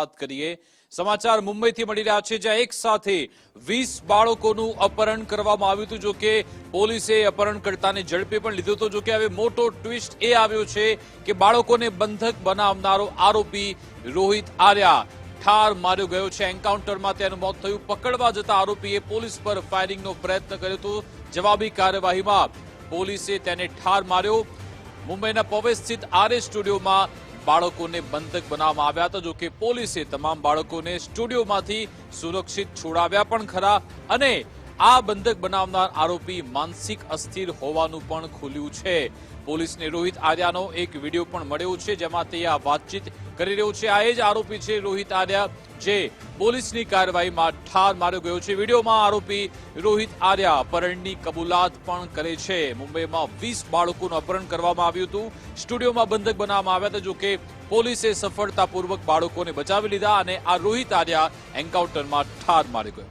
વાત કરીએ. સમાચાર મુંબઈથી મળી રહ્યા છે, જ્યાં એક સાથે વીસ બાળકોનું અપહરણ કરવામાં આવ્યું હતું. જો કે પોલીસે અપહરણકર્તાને ઝડપી પણ લીધો હતો. જો કે હવે મોટો ટ્વિસ્ટ એ આવ્યો છે કે બાળકોને બંધક બનાવનારો આરોપી રોહિત આર્યા ઠાર માર્યો ગયો છે. એન્કાઉન્ટરમાં તેનું મોત થયું. પકડવા જતા આરોપીએ પોલીસ પર ફાયરિંગનો પ્રયત્ન કર્યો હતો. જવાબી કાર્યવાહીમાં પોલીસે તેને ઠાર માર્યો. મુંબઈના પવે સ્થિત આરએ સ્ટુડિયોમાં બાળકોને બંધક બનાવવામાં આવ્યા હતા. જો કે પોલીસે તમામ બાળકોને સ્ટુડિયોમાંથી સુરક્ષિત છોડાવ્યા પણ ખરા અને આ બંધક બનાવનાર આરોપી માનસિક અસ્થિર હોવાનું પણ ખુલ્યું છે. પોલીસને રોહિત આર્યાનો એક વીડિયો પણ મળ્યો છે, જેમાં તે આ વાતચીત કરી રહ્યો છે. આ એ જ આરોપી છે રોહિત આર્યા, જે પોલીસની કાર્યવાહીમાં ઠાર માર્યો ગયો છે. વિડીયોમાં આરોપી રોહિત આર્યા અપહરણની કબૂલાત પણ કરે છે. મુંબઈમાં વીસ બાળકોનું અપહરણ કરવામાં આવ્યું હતું. સ્ટુડિયોમાં બંધક બનાવવામાં આવ્યા હતા, જો કે પોલીસે સફળતાપૂર્વક બાળકોને બચાવી લીધા અને આ રોહિત આર્યા એન્કાઉન્ટરમાં ઠાર માર્યો ગયો.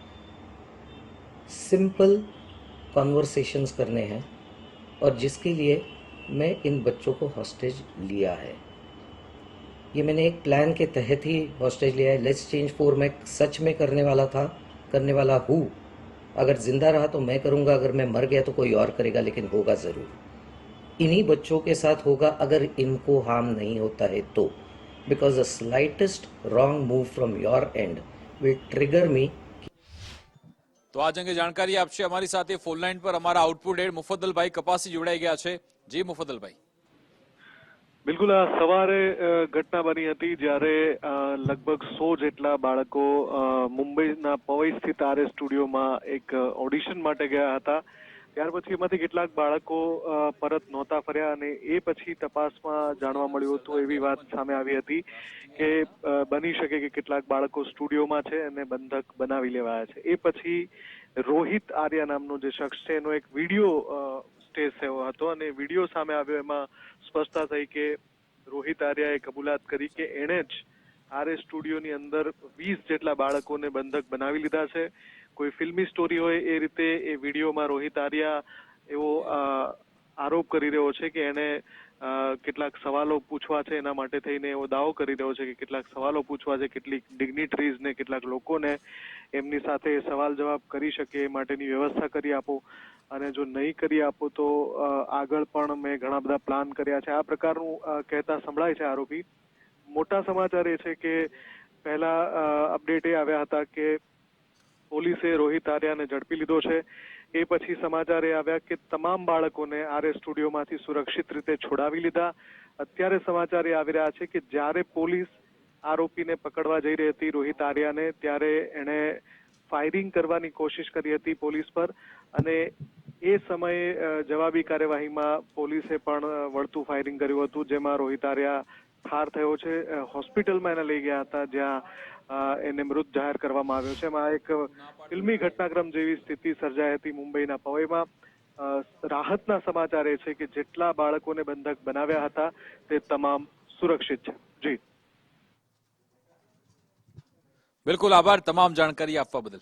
सिंपल कॉन्वर्सेशंस करने हैं और जिसके लिए मैं इन बच्चों को हॉस्टेज लिया है। ये मैंने एक प्लान के तहत ही हॉस्टेज लिया है। लेट्स चेंज फोर मैं सच में करने वाला था, करने वाला हूँ। अगर ज़िंदा रहा तो मैं करूँगा, अगर मैं मर गया तो कोई और करेगा, लेकिन होगा ज़रूर। इन्हीं बच्चों के साथ होगा, अगर इनको हार्म नहीं होता है तो। Because the slightest wrong move from your end will trigger me તો આજ અંગે જાણકારી આપશે અમારી સાથે ફોન લાઈન પર અમારા આઉટપુટ હેડ મુફદ્દલભાઈ કપાસી જોડાઈ ગયા છે. જી મુફદ્દલભાઈ. બિલકુલ, આ સવારે ઘટના બની હતી જ્યારે લગભગ સો જેટલા બાળકો મુંબઈના પવઈ સ્થિત આરએસ સ્ટુડિયોમાં એક ઓડિશન માટે ગયા હતા. ત્યાર પછી એમાંથી કેટલાક બાળકો પરત નહોતા ફર્યા અને એ પછી તપાસમાં જાણવા મળ્યું હતું એવી વાત સામે આવી હતી કે બની શકે કે કેટલાક બાળકો સ્ટુડિયોમાં છે અને બંધક બનાવી લેવાયા છે. એ પછી રોહિત આર્યા નામનો જે શખ્સ છે, એનો એક વીડિયો સ્ટેજ થયો હતો અને વીડિયો સામે આવ્યો એમાં સ્પષ્ટતા થઈ કે રોહિત આર્યાએ કબૂલાત કરી કે એણે જ આરએસ સ્ટુડિયોની અંદર વીસ જેટલા બાળકોને બંધક બનાવી લીધા છે. કોઈ ફિલ્મી સ્ટોરી હોય એ રીતે એ વિડીયોમાં રોહિત આર્યા એવો આરોપ કરી રહ્યો છે કે એણે કેટલાક સવાલો પૂછવા છે એના માટે થઈને એવો દાવો કરી રહ્યો છે કે કેટલાક સવાલો પૂછવા છે, કેટલીક ડિગ્નિટરીઝ ને કેટલાક લોકોને એમની સાથે સવાલ જવાબ કરી શકે એ માટેની વ્યવસ્થા કરી આપો. અને જો નહીં કરી આપો તો આગળ પણ મેં ઘણા બધા પ્લાન કર્યા છે. આ પ્રકારનું કહેતા સંભળાય છે આરોપી. મોટા સમાચાર એ છે કે પહેલા અપડેટ એ આવ્યા હતા કે પોલીસે રોહિત આર્યાને ઝડપી લીધો છે. એ પછી સમાચાર એ આવ્યા કે તમામ બાળકોને આરએસ સ્ટુડિયોમાંથી સુરક્ષિત રીતે છોડાવી લીધા. અત્યારે સમાચાર એ આવી રહ્યા છે કે જ્યારે પોલીસ આરોપીને પકડવા જઈ રહી હતી રોહિત આર્યાને, ત્યારે એણે ફાયરિંગ કરવાની કોશિશ કરી હતી પોલીસ પર અને એ સમયે જવાબી કાર્યવાહીમાં પોલીસે પણ વળતું ફાયરિંગ કર્યું હતું, જેમાં રોહિત આર્યા ઠાર થયો છે. હોસ્પિટલમાં એને લઈ ગયા હતા, જ્યાં એને મૃત જાહેર કરવામાં આવ્યો છે. એમાં એક ફિલ્મી ઘટનાક્રમ જેવી સ્થિતિ સર્જાઈ હતી મુંબઈના પવઈમાં. રાહતના સમાચાર એ છે કે જેટલા બાળકોને બંધક બનાવ્યા હતા, તે તમામ સુરક્ષિત છે. જી. બિલકુલ આભાર. તમામ જાણકારી આપવા બદલ.